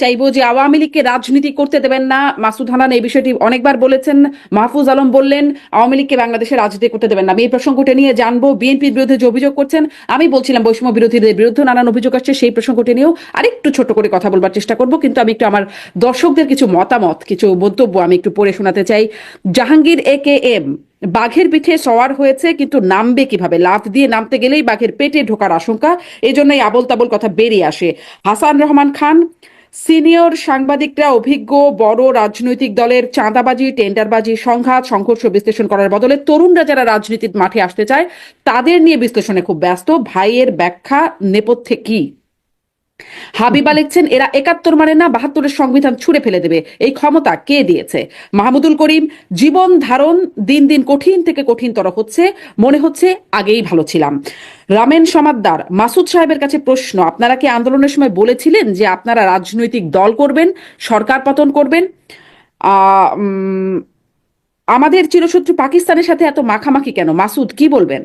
চাইব যে আওয়ামী লীগকে রাজনীতি করতে দেবেন না। মাসুদ হানান এই বিষয়টি অনেকবার বলেছেন। মাহফুজ আলম বললেন, আওয়ামী লীগকে বাংলাদেশে রাজনীতি করতে দেবেন না। আমি এই প্রসঙ্গটি নিয়ে জানব। বিএনপির বিরুদ্ধে যে অভিযোগ করছেন, আমি বলছিলাম বৈষম্য বিরোধীদের বিরুদ্ধে নানান অভিযোগ আসছে, সেই প্রসঙ্গটি নিয়েও আরেকটু ছোট করে কথা বলবার চেষ্টা করব। কিন্তু আমি একটু আমার দর্শকদের কিছু মতামত, কিছু মন্তব্য আমি একটু পড়ে শোনাতে চাই। জাহাঙ্গীর এ কে এম, বাঘের পিঠে সওয়ার হয়েছে, কিন্তু নামবে কীভাবে? লাফ দিয়ে নামতে গেলেই বাঘের পেটে ঢোকার আশঙ্কা এই জন্যই আবল তাবল কথা বেরিয়ে আসে। হাসান রহমান খান সিনিয়র সাংবাদিকরা অভিজ্ঞ বড় রাজনৈতিক দলের চাঁদাবাজি, টেন্ডারবাজি, সংঘাত, সংঘর্ষ বিশ্লেষণ করার বদলে তরুণরা যারা রাজনীতির মাঠে আসতে চায়, তাদের নিয়ে বিশ্লেষণে খুব ব্যস্ত। ভাইয়ের ব্যাখ্যা নেপথ্যে কি? হাবিবা লিখছেন, এরা একাত্তর মানে না, বাহাত্তরের সংবিধান ছুঁড়ে ফেলে দেবে। এই ক্ষমতা কে দিয়েছে? মাহমুদুল করিম, জীবন ধারণ দিন দিন কঠিন থেকে কঠিনতর হচ্ছে। মনে হচ্ছে আগেই ভালো ছিলাম। রামেন সমাদ্দার, মাসুদ সাহেবের কাছে প্রশ্ন, আপনারা কি আন্দোলনের সময় বলেছিলেন যে আপনারা রাজনৈতিক দল করবেন, সরকার পতন করবেন? আমাদের চিরশত্রু পাকিস্তানের সাথে এত মাখামাখি কেন? মাসুদ, কি বলবেন?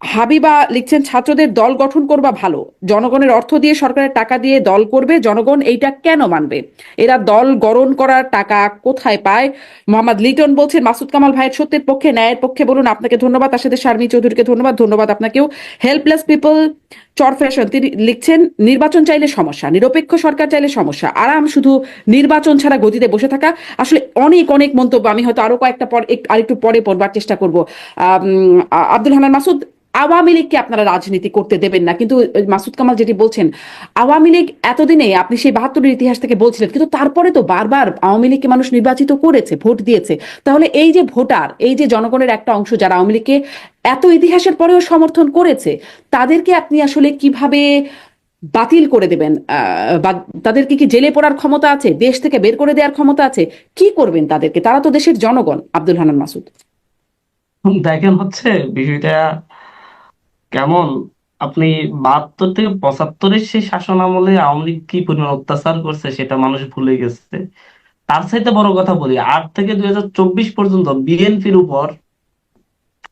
হাবিবা লিখছেন, ছাত্রদের দল গঠন করবা ভালো। জনগণের অর্থ দিয়ে সরকারের টাকা দিয়ে দল করবে। জনগণ এইটা কেন মানবে? এরা দল গঠন করার টাকা কোথায় পায়? মোহাম্মদ লিটন বলছেন, মাসুদ কামাল ভাইয়ের সত্যের পক্ষে, ন্যায়ের পক্ষে বলুন, আপনাকে ধন্যবাদ। তার সাথে শারমি চৌধুরীকে ধন্যবাদ। ধন্যবাদ আপনাকেও। হেল্পলেস পিপল চর ফ্যাশন। তিনি লিখছেন, নির্বাচন চাইলে সমস্যা, নিরপেক্ষ সরকার চাইলে সমস্যা। আরাম শুধু নির্বাচন ছাড়া গতিতে বসে থাকা। আসলে অনেক অনেক মন্তব্য আমি হয়তো আরও কয়েকটা পর আরেকটু পরে পড়বার চেষ্টা করব। আব্দুল হান্নান মাসুদ আওয়ামী লীগকে আপনারা রাজনীতি করতে দেবেন না। কিন্তু মাসুদ কামাল যেটি বলছেন, আওয়ামী লীগ এতদিনে আপনি সেই বাহাত্তরের ইতিহাস থেকে বলছিলেন, কিন্তু তারপরে তো বারবার আওয়ামী লীগকে মানুষ নির্বাচিত করেছে, ভোট দিয়েছে। তাহলে এই যে ভোটার, এই যে জনগণের একটা অংশ যারা আওয়ামী লীগকে এত ইতিহাসের পরেও সমর্থন করেছে, তাদেরকে আপনি আসলে কীভাবে বাতিল করে দেবেন? বা তাদেরকে কি জেলে পড়ার ক্ষমতা আছে? দেশ থেকে বের করে দেওয়ার ক্ষমতা আছে? কি করবেন তাদেরকে? তারা তো দেশের জনগণ, আব্দুল হানান মাসুদ। দেখেন হচ্ছে, বিষয়টা কেমন? আপনি বাহাত্তর থেকে পঁচাত্তরের সেই শাসন আমলে আওয়ামী লীগ কি পরিমাণ অত্যাচার করছে সেটা মানুষ ভুলে গেছে। তার চাইতে বড় কথা বলি, আট থেকে দুই চব্বিশ পর্যন্ত বিএনপির উপর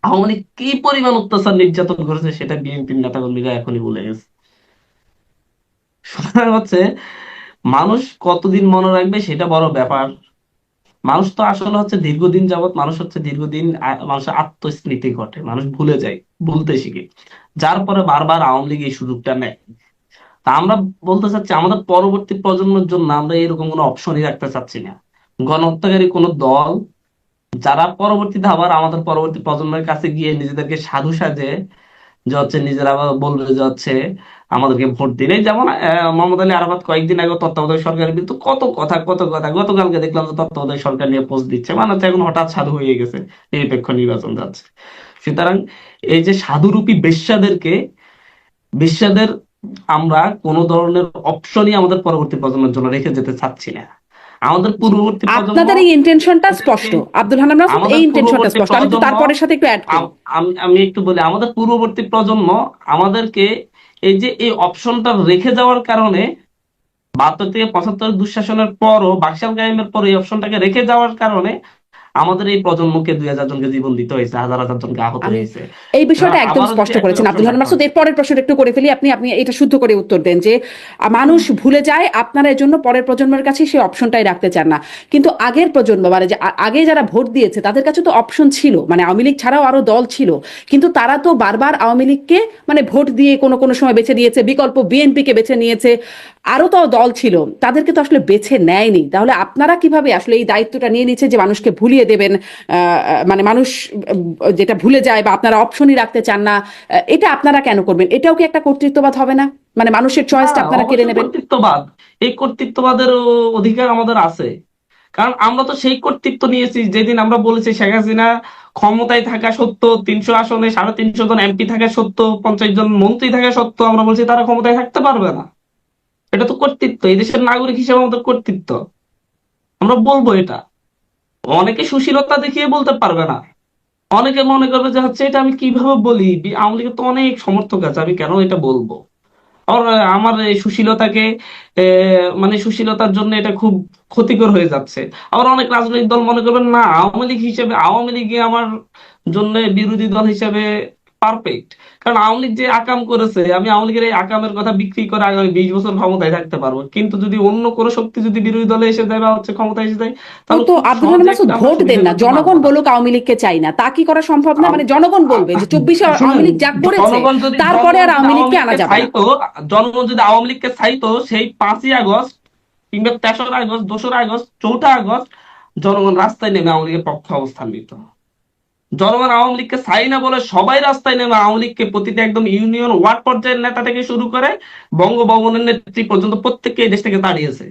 আওয়ামী লীগ কি পরিমাণ অত্যাচার নির্যাতন করেছে সেটা বিএনপির নেতাকর্মীরা এখনই ভুলে গেছে। সুতরাং হচ্ছে, মানুষ কতদিন মনে রাখবে সেটা বড় ব্যাপার। মানুষ তো আসলে হচ্ছে দীর্ঘদিন যাবৎ মানুষ হচ্ছে দীর্ঘদিন মানুষের আত্মস্মৃতি ঘটে, মানুষ ভুলে যায়, ভুলতে শিখে। যার পরে বারবার আওয়ামী লীগ এই সুযোগটা নেয়। তা আমরা বলতে চাচ্ছি, আমাদের পরবর্তী প্রজন্মের জন্য আমরা এরকম কোনো অপশনই রাখতে চাচ্ছি না। গণহত্যাকারী কোনো দল যারা পরবর্তীতে আবার আমাদের পরবর্তী প্রজন্মের কাছে গিয়ে নিজেদেরকে সাধু সাজে যে হচ্ছে নিজেরা বলবে যে হচ্ছে আমাদেরকে ভোট দিন। এই যেমন মোহাম্মদ আলী আরাফাত কয়েকদিন আগে তত্ত্বাবধায়ক সরকারের বিরুদ্ধে কত কথা কত কথা, গতকালকে দেখলাম যে তত্ত্বাবধায়ক সরকার নিয়ে পোস্ট দিচ্ছে। মানে হচ্ছে এখন হঠাৎ সাধু হয়ে গেছে, নিরপেক্ষ নির্বাচন যাচ্ছে। সুতরাং এই যে সাধুরূপী বেশ্যাদেরকে, বেশ্যাদের আমরা কোন ধরনের অপশনই আমাদের পরবর্তী প্রজন্মের জন্য রেখে যেতে চাচ্ছি না। আমাদের পূর্ববর্তী প্রজন্ম আপনাদের এই ইন্টেনশনটা স্পষ্ট। আব্দুল হান্নান মাসুদ এই ইন্টেনশনটা স্পষ্ট। আমি তারপরের সাথে একটু অ্যাড আমি আমি একটু বলি আমাদের পূর্ববর্তী প্রজন্ম আমাদেরকে এই যে এই অপশনটা রেখে যাওয়ার কারণে বাহাত্তর থেকে পঁচাত্তর দুঃশাসনের পরও বাকশাল কায়েমের পর এই অপশনটাকে রেখে যাওয়ার কারণে আমাদের এই প্রজন্মকে দুই হাজার জনকে জীবন দিতে হয়েছে হাজার হাজার জনকে আহত হয়েছে। এই বিষয়টা একদম স্পষ্ট করেছেন আব্দুল option মাসুদ। এর পরের প্রশ্নটা একটু করে ফেলি আপনি আপনি এটা শুদ্ধ করে উত্তর দেন যে মানুষ ভুলে যায় আপনারা এর জন্য পরের প্রজন্মের কাছে সেই অপশনটাই রাখতে চান না। কিন্তু আগের প্রজন্ম মানে যে আগে যারা ভোট দিয়েছে তাদের কাছে তো অপশন ছিল মানে আওয়ামী লীগ ছাড়াও আরও দল ছিল। কিন্তু তারা তো বারবার আওয়ামী লীগকে মানে ভোট দিয়ে কোনো কোনো সময় বেছে নিয়েছে বিকল্প বিএনপিকে বেছে নিয়েছে আরও তো দল ছিল তাদেরকে তো আসলে বেছে নেয়নি। তাহলে আপনারা কীভাবে আসলে এই দায়িত্বটা নিয়ে নিচ্ছে যে মানুষকে ভুলিয়ে দেবেন মানে মানুষ যেটা ভুলে যায় বা আপনারা অপশনই রাখতে চান না এটা আপনারা কেন করবেন? এটাও কি একটা কর্তৃত্ববাদ হবে না? মানে মানুষের চয়েসটা হ্যাঁ, আপনারা কেড়ে নেবেন। কর্তৃত্ববাদ। এই কর্তৃত্ববাদের অধিকার আমাদের আছে। কারণ আমরা তো সেই কর্তৃত্ব নিয়েছি যেদিন আমরা বলেছি শেখ হাসিনা ক্ষমতায় থাকা সত্ত্বেও তিনশো আসনে সাড়ে তিনশো জন এমপি থাকা সত্ত্বেও পঞ্চাশ জন মন্ত্রী থাকা সত্ত্বেও আমরা বলছি তারা ক্ষমতায় থাকতে পারবে না। এটা তো কর্তৃত্ব, এই দেশের নাগরিক হিসেবে আমাদের কর্তৃত্ব। আমরা বলব এটা। অনেকে সুশীলতা দেখিয়ে বলতে পারবে না। অনেকে মনে করবে যে হচ্ছে এটা আমি কীভাবে বলি? আওয়ামী লীগের তো অনেক সমর্থক আছে, আমি কেন এটা বলব? আমার এই সুশীলতাকে মানে সুশীলতার জন্য এটা খুব ক্ষতিকর হয়ে যাচ্ছে। আবার অনেক রাজনৈতিক দল মনে করবেন, না, আওয়ামী লীগ হিসেবে, আওয়ামী লীগে আমার জন্য বিরোধী দল হিসেবে পারফেক্ট কারণ আওয়ামী লীগ যে আকাম করেছে আমি আওয়ামী লীগের এই আকামের কথা বিক্রি করে আগামী বিশ বছর ক্ষমতায় থাকতে পারব। কিন্তু যদি অন্য কোনো শক্তি যদি বিরোধী দলে এসে যায় বা হচ্ছে ক্ষমতায় এসে যায় তাহলে তো আব্দুল হান্নান মাসুদ ভোট দেন না। জনগণ বলুক আওয়ামী লীগকে চাই না। তা কি করা সম্ভব না? মানে জনগণ বলবে যে চব্বিশে আওয়ামী লীগ যা করেছে যদি তারপরে আর আওয়ামী লীগকে আনা যাবে জনগণ যদি আওয়ামী লীগকে চাইতো সেই পাঁচই আগস্ট কিংবা তেসরা আগস্ট দোসরা আগস্ট চৌঠা আগস্ট জনগণ রাস্তায় নেমে আওয়ামী লীগের পক্ষে অবস্থান নিত। জনগণ আওয়ামী লীগকে চাই না বলে সবাই রাস্তায় নেমে আওয়ামী লীগকে প্রতিটা একদম ইউনিয়ন ওয়ার্ড পর্যায়ের নেতা থেকে শুরু করে বঙ্গভবনের নেত্রী পর্যন্ত প্রত্যেককে এই দেশ থেকে তাড়িয়েছে।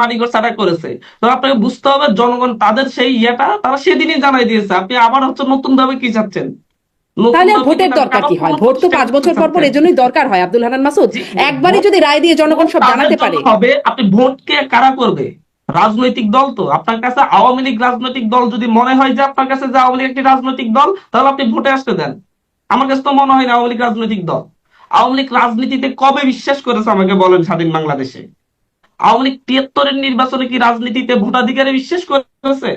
বাড়িঘর ছাড়া করেছে। তো আপনাকে বুঝতে হবে জনগণ তাদের সেই ইয়েটা তারা সেদিনই জানাই দিয়েছে। আপনি আবার হচ্ছে নতুন ভাবে কি চাচ্ছেন? তাহলে ভোটের দরকার কি হয়? ভোট তো পাঁচ বছর পর পর চাচ্ছেন? এজন্যই দরকার হয় আব্দুল হান্নান মাসুদ। একবারই যদি রায় দিয়ে জনগণ সব জানাতে পারে। হবে আপনি ভোটকে কারা করবে? রাজনৈতিক দল তো। আপনার কাছে আওয়ামী লীগ রাজনৈতিক দল যদি মনে হয় যে আপনার কাছে যে আওয়ামী লীগ একটি রাজনৈতিক দল, তাহলে আপনি ভোটে আসতে দেন। আমার কাছে তো মনে হয় না আওয়ামী লীগ রাজনৈতিক দল। আওয়ামী লীগ রাজনীতিতে কবে বিশ্বাস করেছে আমাকে বলেন স্বাধীন বাংলাদেশে? আওয়ামী লীগ তিয়াত্তরের নির্বাচনে কি রাজনীতিতে ভোটাধিকারে বিশ্বাস করেছে?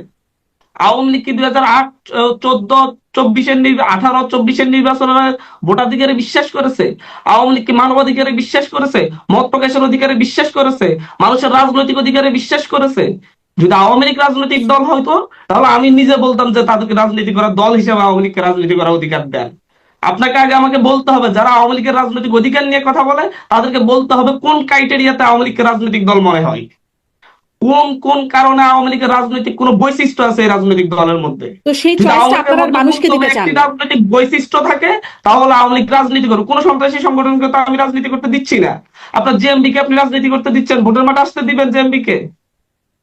আওয়ামী লীগ কি দুই হাজার আট চোদ্দ চব্বিশের আঠারো, চব্বিশের নির্বাচনে ভোটাধিকারে বিশ্বাস করেছে, আওয়ামী লীগ কি মানবাধিকারে বিশ্বাস করেছে, মত প্রকাশের অধিকারে বিশ্বাস করেছে, মানুষের রাজনৈতিক অধিকারে বিশ্বাস করেছে। যদি আওয়ামী লীগ রাজনৈতিক দল হয়তো তাহলে আমি নিজে বলতাম যে তাদেরকে রাজনীতি করার দল হিসেবে আওয়ামী লীগকে রাজনীতি করার অধিকার দেন। আপনাকে আগে আমাকে বলতে হবে, যারা আওয়ামী লীগের রাজনৈতিক অধিকার নিয়ে কথা বলে, তাদেরকে বলতে হবে কোন ক্রাইটেরিয়াতে আওয়ামী লীগকে রাজনৈতিক দল মনে হয়। কোন কোন কারণে আওয়ামী লীগের রাজনৈতিক কোন বৈশিষ্ট্য আছে রাজনৈতিক দলের মধ্যে? তো সেই চয়েসটা আপনারা মানুষকে দিতে চান। রাজনৈতিক বৈশিষ্ট্য থাকে তাহলে আওয়ামী লীগ রাজনীতি করুক। কোন সন্ত্রাসী সংগঠনকে তো আমি রাজনীতি করতে দিচ্ছি না। আপনার জেএমবি কে আপনি রাজনীতি করতে দিচ্ছেন ভোটের মাঠে আসতে দিবেন জেএমবি কে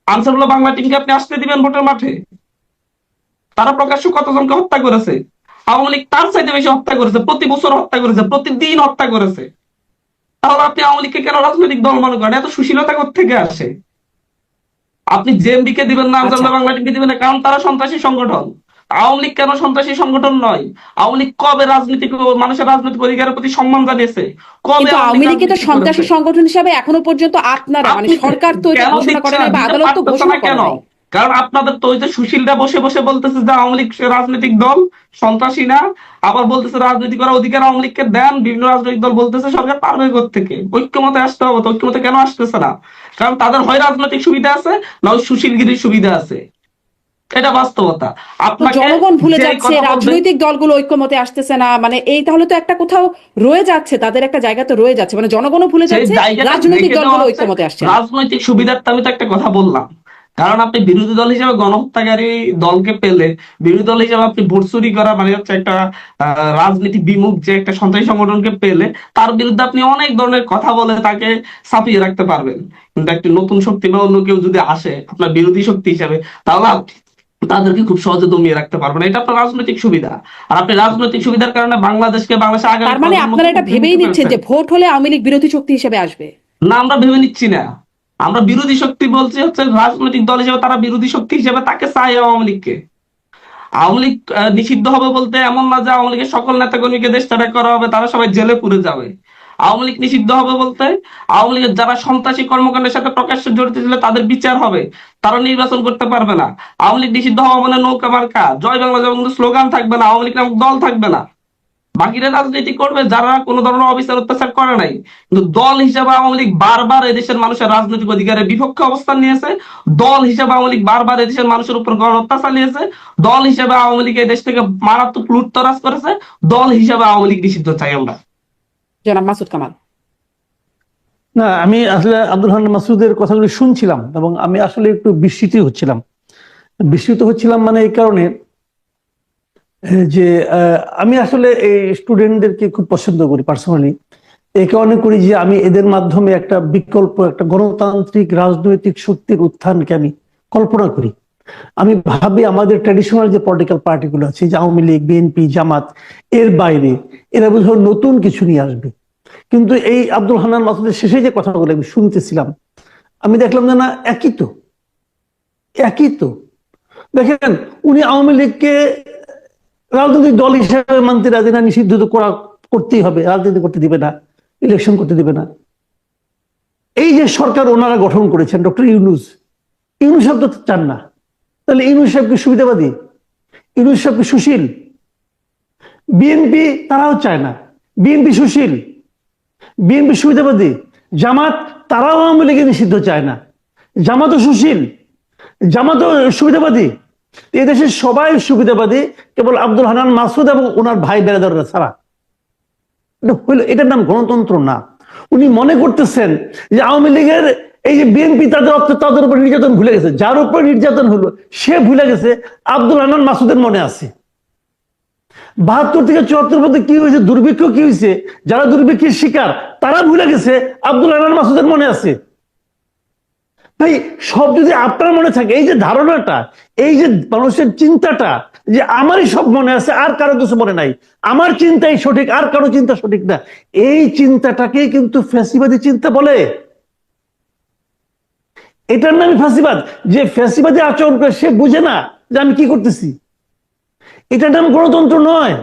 আনসারুল্লাহ বাংলা টিমকে আপনি আসতে দিবেন ভোটের মাঠে। তারা প্রকাশ্য কতজনকে হত্যা করেছে? আওয়ামী লীগ তার চাইতে বেশি হত্যা করেছে প্রতি বছর হত্যা করেছে প্রতিদিন হত্যা করেছে। তাহলে আপনি আওয়ামী লীগকে কেন রাজনৈতিক দল মনে করেন? এত সুশীলতা থেকে আসে? আপনি জেএমবি কে দিবেন না আনসারুল্লাহ বাংলা টিমকে দিবেন না কারণ তারা সন্ত্রাসী সংগঠন। আওয়ামী লীগ কেন সন্ত্রাসী সংগঠন নয়? আওয়ামী লীগ কবে রাজনৈতিক মানুষের রাজনৈতিক অধিকারের প্রতি সম্মান জানিয়েছে? কবে আওয়ামী লীগকে তো সন্ত্রাসী সংগঠন হিসাবে এখনও পর্যন্ত আপনারা মানে সরকার তো ঘোষণা করে না বা আদালত তো ঘোষণা করে নাই কারণ আপনাদের তো ওই যে সুশীলরা বসে বসে বলতেছে যে আওয়ামী লীগ রাজনৈতিক দল সন্ত্রাসী না আবার বলতেছে রাজনীতি করার অধিকার আওয়ামী লীগকে দেন বিভিন্ন রাজনৈতিক দল বলতেছে সরকার পারবে থেকে? ঐক্যমতে আসতে হবে তো ঐক্যমতে কেন আসতেছে না? কারণ তাদের হয় রাজনৈতিক সুবিধা আছে না ওই সুশীলগিরির সুবিধা আছে। এটা বাস্তবতা। আপনাকে জনগণ ভুলে যাচ্ছে রাজনৈতিক দলগুলো ঐক্যমতে আসতেছে না মানে এই তাহলে তো একটা কোথাও রয়ে যাচ্ছে তাদের একটা জায়গা তো রয়ে যাচ্ছে মানে জনগণও ভুলে যাচ্ছে রাজনৈতিক দলগুলো ঐক্যমতে আসছে রাজনৈতিক সুবিধার আমি তো একটা কথা বললাম। কারণ আপনি বিরোধী দল হিসেবে গণহত্যাকারী দলকে পেলে বিরোধী দল হিসেবে আপনি ভোট চুরি করা মানে হচ্ছে একটা আহ, রাজনীতি বিমুখ যে একটা সন্ত্রাসী সংগঠনকে পেলে তার বিরুদ্ধে আপনি অনেক ধরনের কথা বলে তাকে ছাপিয়ে রাখতে পারবেন। কিন্তু একটি নতুন শক্তি বা অন্য কেউ যদি আসে আপনার বিরোধী শক্তি হিসেবে তাহলে আপনি তাদেরকে খুব সহজে দমিয়ে রাখতে পারবেন। এটা আপনার রাজনৈতিক সুবিধা। আর আপনি রাজনৈতিক সুবিধার কারণে বাংলাদেশকে বাংলাদেশে আগামী তার মানে আপনারা এটা ভেবেই নিচ্ছেন যে ভোট হলে আওয়ামী লীগ বিরোধী শক্তি হিসেবে আসবে। না আমরা ভেবে নিচ্ছি না। আমরা বিরোধী শক্তি বলছি হচ্ছে রাজনৈতিক দল হিসেবে তারা বিরোধী শক্তি হিসেবে তাকে চায় আওয়ামী লীগকে। আওয়ামী লীগ নিষিদ্ধ হবে বলতে এমন না যে আওয়ামী লীগের সকল নেতাকর্মীকে দেশ ত্যাগ করা হবে, তারা সবাই জেলে পুরে যাবে। আওয়ামী লীগ নিষিদ্ধ হবে বলতে আওয়ামী লীগের যারা সন্ত্রাসী কর্মকাণ্ডের সাথে প্রকাশ্যে জড়িত ছিল তাদের বিচার হবে, তারা নির্বাচন করতে পারবে না। আওয়ামী লীগ নিষিদ্ধ হওয়া মানে নৌকা মার্কা। জয় বাংলা বন্ধু স্লোগান থাকবে না, আওয়ামী লীগ নামক দল থাকবে না। বাকিরা রাজনীতি করবে যারা কোনো ধরনের অবিচার অত্যাচার করে নাই। কিন্তু দল হিসেবে আওয়ামী লীগ বারবার এদেশের মানুষের রাজনৈতিক অধিকারের বিপক্ষে অবস্থান নিয়েছে। দল হিসেবে আওয়ামী লীগ বারবার এদেশের মানুষের উপর গণ অত্যাচার নিয়েছে। দল হিসেবে আওয়ামী লীগ এই দেশ থেকে মারাত্মক লুটতরাজ করেছে। দল হিসেবে আওয়ামী লীগ নিষিদ্ধ চাই আমরা। জনাব মাসুদ কামাল। না আমি আসলে আব্দুল হান্নান মাসুদের কথাগুলি শুনছিলাম এবং আমি আসলে একটু বিস্মিত হচ্ছিলাম। বিস্মিত হচ্ছিলাম মানে এই কারণে যে আমি আসলে এই স্টুডেন্টদেরকে খুব পছন্দ করি পার্সোনালি এই কারণে করি যে, আমি এদের মাধ্যমে একটা বিকল্প, একটা গণতান্ত্রিক, রাজনৈতিক শক্তির উত্থানকে আমি কল্পনা করি। আমি ভাবি আমাদের ট্র্যাডিশনাল যে পলিটিক্যাল পার্টিগুলো আছে, যে আওয়ামী লীগ বিএনপি জামাত, এর বাইরে এরা বোধ নতুন কিছু নিয়ে আসবে। কিন্তু এই আব্দুল হান্নান মাসুদের শেষে যে কথাগুলো আমি শুনতেছিলাম, আমি দেখলাম যে না, একই তো। একই তো। দেখেন, উনি আওয়ামী লীগকে রাজনৈতিক দল হিসেবে মানতে রাজি না, নিষিদ্ধ তো করা করতেই হবে, রাজনীতি করতে দিবে না ইলেকশন করতে দিবে না। এই যে সরকার ওনারা গঠন করেছেন, ডক্টর ইউনুস ইউনুস সাহেব তো চান না। তাহলে ইউনুস সাহেবকে সুবিধাবাদী? ইউনুস সাহেবকে সুশীল? বিএনপি তারাও চায় না। বিএনপি সুশীল? বিএনপি সুবিধাবাদী? জামাত তারাও আওয়ামী লীগের নিষিদ্ধ চায় না। জামাতও সুশীল? জামাতও সুবিধাবাদী? এই দেশের সবাই সুবিধাবাদী, কেবল আব্দুল হানান মাসুদ এবং ওনার ভাই বেড়াদাররা ছাড়া। এটা হইল, এটার নাম গণতন্ত্র না। উনি মনে করতেছেন যে আওয়ামী লীগের এই যে বিএনপি, তাদের তাদের উপর নির্যাতন ভুলে গেছে। যার উপর নির্যাতন হলো, সে ভুলে গেছে, আব্দুল হানান মাসুদের মনে আছে। বাহাত্তর থেকে চুয়াত্তর মধ্যে কি হয়েছে, দুর্ভিক্ষ কি হয়েছে, যারা দুর্ভিক্ষের শিকার, তারা ভুলে গেছে, আব্দুল হানান মাসুদের মনে আছে। ভাই, সব যদি আপনার মনে থাকে, এই যে ধারণাটা, এই যে মানুষের চিন্তাটা, যে আমারই সব মনে আছে, আর কারও কিছু মনে নাই। আমার চিন্তাই সঠিক, আর কারও চিন্তা সঠিক না। এই চিন্তাটাকে কিন্তু ফ্যাসিবাদী চিন্তা বলে। এটার নামই ফাঁসিবাদ যে ফ্যাসিবাদী আচরণ করে সে বুঝে না যে আমি কি করতেছি। এটার নাম গণতন্ত্র নয়।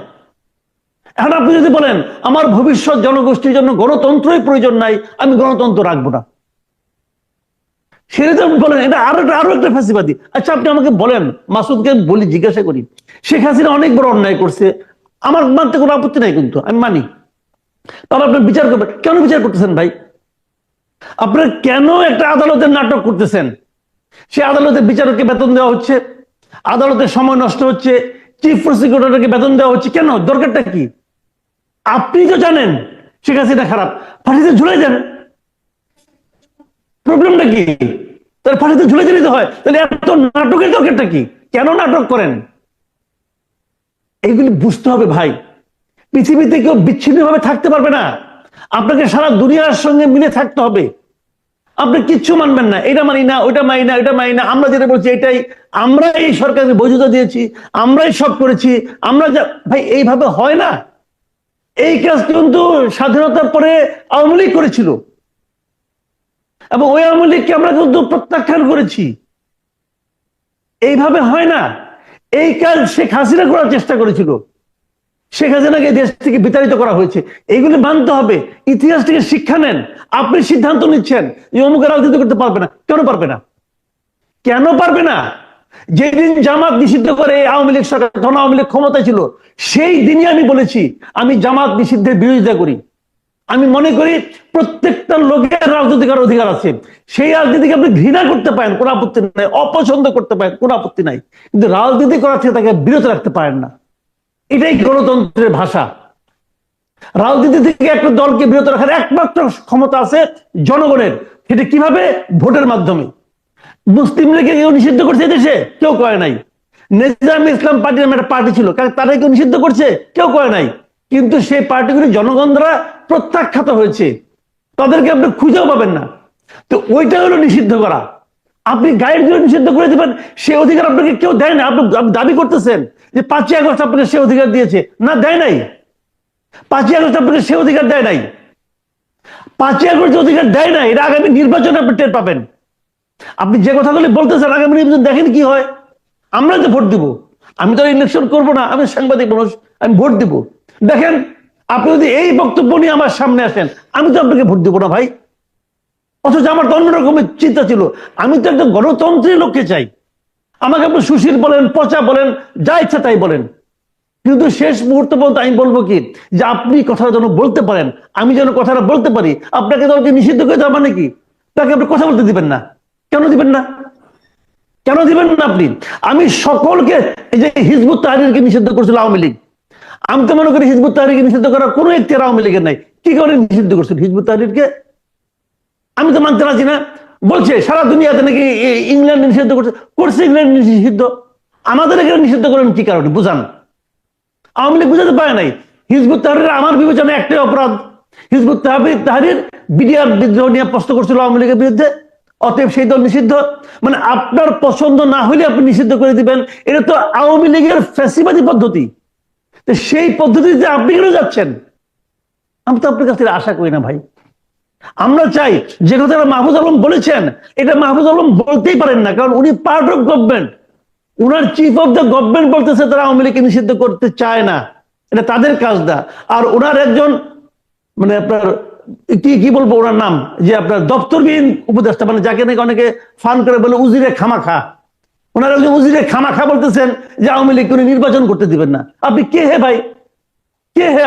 এখন আপনি যদি বলেন, আমার ভবিষ্যৎ জনগোষ্ঠীর জন্য গণতন্ত্রই প্রয়োজন নাই, আমি গণতন্ত্র রাখব না। সেটা তো বলেন, এটা আরও আরও একটা ফ্যাসিবাদী। আচ্ছা আপনি আমাকে বলেন, মাসুদকে বলি, জিজ্ঞাসা করি। শেখ হাসিনা অনেক বড় অন্যায় করছে। আমার মানতে কোনো আপত্তি নাই কিন্তু, আমি মানি। তাহলে আপনি বিচার করবেন। কেন বিচার করতেছেন ভাই? আপনারা কেন একটা আদালতের নাটক করতেছেন? সে আদালতে বিচারককে বেতন দেওয়া হচ্ছে, আদালতের সময় নষ্ট হচ্ছে চিফ প্রসিকিউটরকে বেতন দেওয়া হচ্ছে, কেন? দরকারটা কি? আপনি তো জানেন, শেখ হাসিনা খারাপ। ফাঁসিতে ঝুলে যান প্রবলেমটা কি? তাহলে ফাঁসিতে ঝুলে দিতে হয়। তাহলে এত নাটকের দরকারটা কি? কেন নাটক করেন? এইগুলি বুঝতে হবে ভাই। পৃথিবীতে কেউ বিচ্ছিন্নভাবে থাকতে পারবে না। আপনাকে সারা দুনিয়ার সঙ্গে মিলে থাকতে হবে। আপনি কিচ্ছু মানবেন না। এটা মানি না ওইটা মানি না এটা মানি না। আমরা যেটা বলছি এটাই। আমরা এই সরকারকে বৈধতা দিয়েছি। আমরাই সব করেছি। আমরা যা ভাই, এইভাবে হয় না। এই কাজ কিন্তু স্বাধীনতার পরে আওয়ামী লীগ করেছিল। এবং ওই আওয়ামী লীগকে আমরা কিন্তু প্রত্যাখ্যান করেছি। এইভাবে হয় না। এই কাজ শেখ হাসিনা করার চেষ্টা করেছিল শেখ হাসিনাকে দেশ থেকে বিতাড়িত করা হয়েছে। এইগুলি মানতে হবে। ইতিহাস থেকে শিক্ষা নেন। আপনি সিদ্ধান্ত নিচ্ছেন যে অমুকের রাজনীতি করতে পারবে না। কেন পারবে না? কেন পারবে না? যেদিন জামাত নিষিদ্ধ করে আওয়ামী লীগ সরকার তখন আওয়ামী লীগ ক্ষমতায় ছিল, সেই দিনই আমি বলেছি, আমি জামাত নিষিদ্ধের বিরোধিতা করি। আমি মনে করি প্রত্যেকটা লোকের রাজনৈতিক অধিকার আছে। সেই রাজনীতিকে আপনি ঘৃণা করতে পারেন, কোনো আপত্তি নাই, অপছন্দ করতে পারেন, কোনো আপত্তি নাই। কিন্তু রাজনীতি করা থেকে তাকে বিরত রাখতে পারেন না। এটাই গণতন্ত্রের ভাষা। রাজনীতি থেকে একটা দলকে বিরত রাখার একমাত্র ক্ষমতা আছে জনগণের। সেটা কীভাবে? ভোটের মাধ্যমে। মুসলিম লীগে কেউ নিষিদ্ধ করছে দেশে? কেউ করে নাই। নিজাম ইসলাম পার্টি নামে একটা পার্টি ছিল কারণ তারা কেউ নিষিদ্ধ করছে? কেউ করে নাই। কিন্তু সেই পার্টিগুলি জনগণ দ্বারা প্রত্যাখ্যাত হয়েছে। তাদেরকে আপনি খুঁজেও পাবেন না। তো ওইটা হলো নিষিদ্ধ করা। আপনি গাইড দিয়ে নিষিদ্ধ করে দিবেন, সে অধিকার আপনাকে কেউ দেয় না। আপনি দাবি করতেছেন যে পাঁচই আগস্ট আপনাকে সে অধিকার দিয়েছে। না, দেয় নাই। পাঁচই আগস্ট আপনাকে সে অধিকার দেয় নাই। পাঁচই আগস্ট অধিকার দেয় নাই এটা আগামী নির্বাচনে আপনি টের পাবেন। আপনি যে কথাগুলি বলতেছেন, আগামী নির্বাচন দেখেন কি হয়। আমরা তো ভোট দিব, আমি তো ইলেকশন করব না, আমি সাংবাদিক মানুষ, আমি ভোট দিব। দেখেন আপনি যদি এই বক্তব্য নিয়ে আমার সামনে আসেন, আমি তো আপনাকে ভোট দিব না ভাই। অথচ আমার তো রকমের চিন্তা ছিল। আমি তো একটা গণতন্ত্রের লোককে চাই। আমাকে আপনি সুশীল বলেন, পচা বলেন, যা ইচ্ছা তাই বলেন। কিন্তু শেষ মুহূর্ত পর্যন্ত আমি বলব কি, যে আপনি কথাটা যেন বলতে পারেন, আমি যেন কথাটা বলতে পারি, আপনাকে দলকে নিষিদ্ধ করে দেওয়া মানে কি? তাকে আপনি কথা বলতে দিবেন না। কেন দিবেন না? কেন দিবেন না আপনি? আমি সকলকে এই যে হিজবুত তাহরিরকে নিষিদ্ধ করছিল আওয়ামী লীগ। আমি তো মনে করি হিজবুত তাহরিরকে নিষিদ্ধ করার কোনো একটি আওয়ামী লীগের নাই। কি কারণে নিষিদ্ধ করছিল হিজবুত তাহরিরকে? আমি তো মানতে পারছি না। বলছে, সারা দুনিয়াতে নাকি ইংল্যান্ড নিষিদ্ধ করছে। করছে ইংল্যান্ড নিষিদ্ধ। আমাদের এখানে নিষিদ্ধ করেন কি কারণে? বুঝান। আওয়ামী লীগ বুঝাতে পারে নাই। হিজবুত তাহরির আমার বিবেচনায় একটাই অপরাধ। হিজবুত তাহরির তাহরির বিডিআর বিদ্রোহ নিয়ে প্রশ্ন করছিল আওয়ামী লীগের বিরুদ্ধে। অতএব সেই দল নিষিদ্ধ। মানে আপনার পছন্দ না হলে আপনি নিষিদ্ধ করে দিবেন। এটা তো আওয়ামী লীগের ফ্যাসিবাদী পদ্ধতি। তো সেই পদ্ধতিতে আপনি কেন যাচ্ছেন? আমি তো আপনার কাছ থেকে আশা করি না ভাই। আমরা চাই যে কথাটা মাহফুজ আলম বলেছেন, এটা মাহফুজ আলম বলতেই পারেন না, কারণ উনি পার্ট অফ গভর্নমেন্ট উনার চিফ অফ দ্য গভর্নমেন্ট বলতেছে তারা আওয়ামী লীগকে নিষিদ্ধ করতে চায় না। এটা তাদের কাজ দা আর ওনার একজন মানে আপনার, কি কি বলব ওনার নাম? যে আপনার দপ্তরবিহীন উপদেষ্টা মানে যাকে নাকি অনেকে ফান করে বলে উজিরে খামাখা। ওনার একজন উজিরে খামাখা বলতেছেন যে আওয়ামী লীগ কোনো নির্বাচন করতে দিবেন না আপনি কে হে ভাই কে হে?